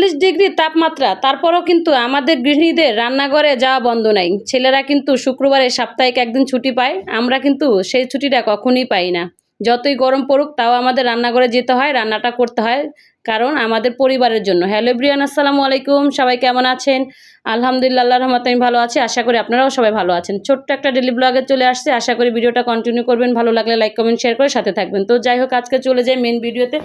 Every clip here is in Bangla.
চুয়াল্লিশ ডিগ্রি তাপমাত্রা, তারপরও কিন্তু আমাদের গৃহিণীদের রান্নাঘরে যাওয়া বন্ধ নাই। ছেলেরা কিন্তু শুক্রবারে সাপ্তাহিক একদিন ছুটি পায়, আমরা কিন্তু সেই ছুটিটা কখনোই পাই না। যতই গরম পড়ুক, তাও আমাদের রান্নাঘরে যেতে হয়, রান্নাটা করতে হয়। কারণ আমাদের পরিবারের জন্য। হ্যালো ব্রিয়ান আসসালামু আলাইকুম। সবাই কেমন আছেন? আলহামদুলিল্লাহ আল্লাহ রহমত আমি ভালো আছি। আশা করি আপনারাও সবাই ভালো আছেন। ছোট্ট একটা ডেলি ব্লগে চলে আসছে। আশা করি ভিডিওটা কন্টিনিউ করবেন। ভালো লাগলে লাইক কমেন্ট শেয়ার করে সাথে থাকবেন। তো যাই হোক, আজকে চলে যাই মেন ভিডিওতে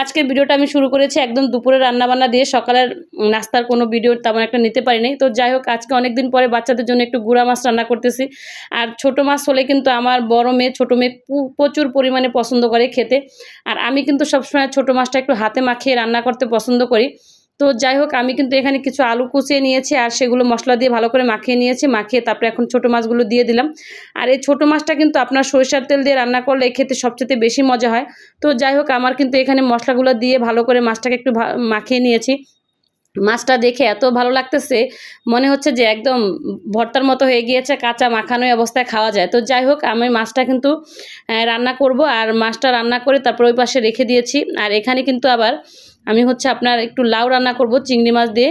আজকের ভিডিওটা আমি শুরু করেছি একদম দুপুরে রান্নাবান্না দিয়ে। সকালের নাস্তার কোনো ভিডিও তেমন একটা নিতে পারিনি। তো যাই হোক, আজকে অনেক দিন পরে বাচ্চাদের জন্য একটু গুঁড়া মাছ রান্না করতেছি। আর ছোট মাছ হলে কিন্তু আমার বড় মেয়ে, ছোটো মেয়ে প্রচুর পরিমাণে পছন্দ করে খেতে। আর আমি কিন্তু সবসময় ছোটো মাছটা একটু হাতে মাখিয়ে রান্না করতে পছন্দ করি। তো যাই হোক আমি কিন্তু এখানে কিছু আলু কুচিয়ে নিয়েছি আর সেগুলো মশলা দিয়ে ভালো করে মাখিয়ে নিয়েছি। মাখিয়ে তারপরে এখন ছোটো মাছগুলো দিয়ে দিলাম। আর এই ছোটো মাছটা কিন্তু আপনার সরিষার তেল দিয়ে রান্না করলে খেতে সবচেয়ে বেশি মজা হয়। তো যাই হোক আমার কিন্তু এখানে মশলাগুলো দিয়ে ভালো করে মাছটাকে একটু মাখিয়ে নিয়েছি। মাছটা দেখে এত ভালো লাগতেছে, মনে হচ্ছে যে একদম ভর্তার মতো হয়ে গিয়েছে, কাঁচা মাখানোই অবস্থায় খাওয়া যায়। তো যাই হোক, আমি মাছটা কিন্তু রান্না করব। আর মাছটা রান্না করে তারপর ওই পাশে রেখে দিয়েছি। আর এখানে কিন্তু আবার আমি হচ্ছে আপনার একটু লাউ রান্না করব, চিংড়ি মাছ দিয়ে।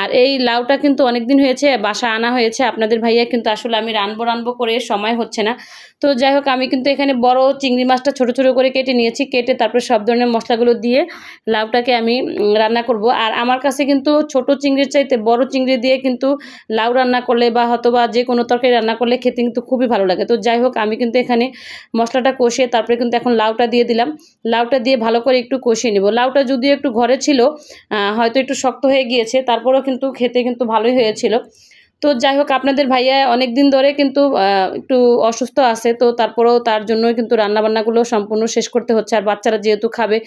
আর এই লাউটা কিন্তু অনেক দিন হয়েছে, বাসা আনা হয়েছে। আপনাদের ভাইয়া কিন্তু আসলে আমি রানবো রানবো করে সময় হচ্ছে না। তো যাই হোক, আমি কিন্তু এখানে বড় চিংড়ি মাছটা ছোট ছোট করে কেটে নিয়েছি। কেটে তারপরে সব ধরনের মশলাগুলো দিয়ে লাউটাকে আমি রান্না করব। আর আমার কাছে কিন্তু ছোট চিংড়ির চাইতে বড় চিংড়ি দিয়ে কিন্তু লাউ রান্না করলে বা হয়তো বা যে কোনো তরকারি রান্না করলে খেতে কিন্তু খুবই ভালো লাগে। তো যাই হোক, আমি কিন্তু এখানে মশলাটা কষিয়ে তারপরে কিন্তু এখন লাউটা দিয়ে দিলাম। লাউটা দিয়ে ভালো করে একটু কষিয়ে নেব। লাউটা যদিও একটু ঘরে ছিল হয়তো একটু শক্ত হয়ে গিয়েছে তারপরেও কিন্তু খেতে কিন্তু ভালোই হয়েছিল। তো যাই হোক, আপনাদের ভাইয়া অনেক দিন ধরে কিন্তু একটু অসুস্থ আছে, তো তারপরেও তার জন্যই কিন্তু রান্নাবান্নাগুলো সম্পূর্ণ শেষ করতে হচ্ছে। আর বাচ্চারা যেহেতু খাবে,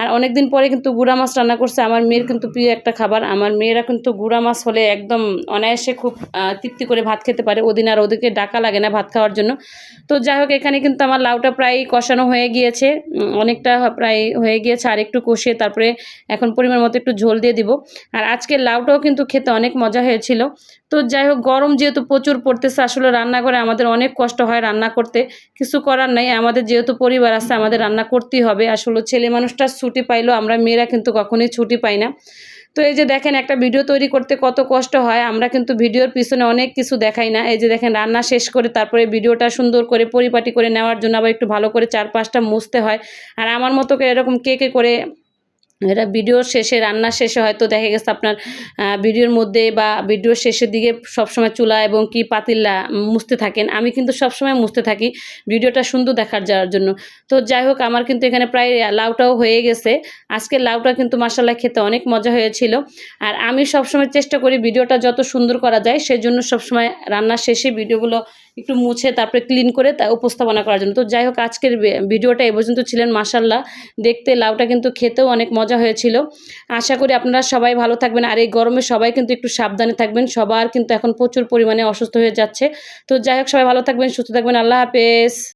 আর অনেক দিন পরে কিন্তু গুঁড়া মাছ রান্না করছে। আমার মেয়ের কিন্তু প্রিয় একটা খাবার। আমার মেয়েরা কিন্তু গুঁড়া মাছ হলে একদম অনায়াসে খুব তৃপ্তি করে ভাত খেতে পারে। ওদিন আর ওদেরকে ডাকা লাগে না ভাত খাওয়ার জন্য। তো যাই হোক, এখানে কিন্তু আমার লাউটা প্রায় কষানো হয়ে গিয়েছে। অনেকটা প্রায় হয়ে গিয়েছে। আর একটু কষিয়ে তারপরে এখন পরিমাণ মতো একটু ঝোল দিয়ে দিব। আর আজকে লাউটাও কিন্তু খেতে অনেক মজা হয়েছিল। তো যাই হোক, গরম যেহেতু প্রচুর পড়তেছে, আসলে রান্নাঘরে আমাদের অনেক কষ্ট হয় রান্না করতে। কিছু করার নাই, আমাদের যেহেতু পরিবার আছে, আমাদের রান্না করতেই হবে। আসলে ছেলে মানুষটা ছুটি পাইলেও আমরা মেয়েরা কিন্তু কখনোই ছুটি পাই না। তো এই যে দেখেন, একটা ভিডিও তৈরি করতে কত কষ্ট হয়, আমরা কিন্তু ভিডিওর পিছনে অনেক কিছু দেখাই না। এই যে দেখেন, রান্না শেষ করে তারপরে ভিডিওটা সুন্দর করে পরিপাটি করে নেওয়ার জন্য আবার একটু ভালো করে চার পাঁচটা মুছতে হয়। আর আমার মতো করে এরকম কে কে করে এটা ভিডিওর শেষে রান্নার শেষে হয়তো দেখা গেছে আপনার ভিডিওর মধ্যে বা ভিডিওর শেষের দিকে সবসময় চুলা এবং কি পাতিল্লা মুছতে থাকেন। আমি কিন্তু সবসময় মুছতে থাকি ভিডিওটা সুন্দর দেখার যাওয়ার জন্য। তো যাই হোক, আমার কিন্তু এখানে প্রায় লাউটাও হয়ে গেছে। আজকে লাউটা কিন্তু মাসাল্লাহ খেতে অনেক মজা হয়েছিল। আর আমি সবসময় চেষ্টা করি ভিডিওটা যত সুন্দর করা যায়, সেজন্য সবসময় রান্নার শেষে ভিডিওগুলো একটু মুছে তারপরে ক্লিন করে তা উপস্থাপনা করার জন্য। তো যাই হোক, আজকের ভিডিওটা এ পর্যন্ত ছিলেন মাসাল্লাহ দেখতে লাউটা কিন্তু খেতেও অনেক মজা হয়েছিল। আশা করি আপনারা সবাই ভালো থাকবেন। আর এই গরমে সবাই কিন্তু একটু সাবধানে থাকবেন। সবার কিন্তু এখন প্রচুর পরিমাণে অসুস্থ হয়ে যাচ্ছে। তো যাই হোক, সবাই ভালো থাকবেন, সুস্থ থাকবেন। আল্লাহ হাফেজ।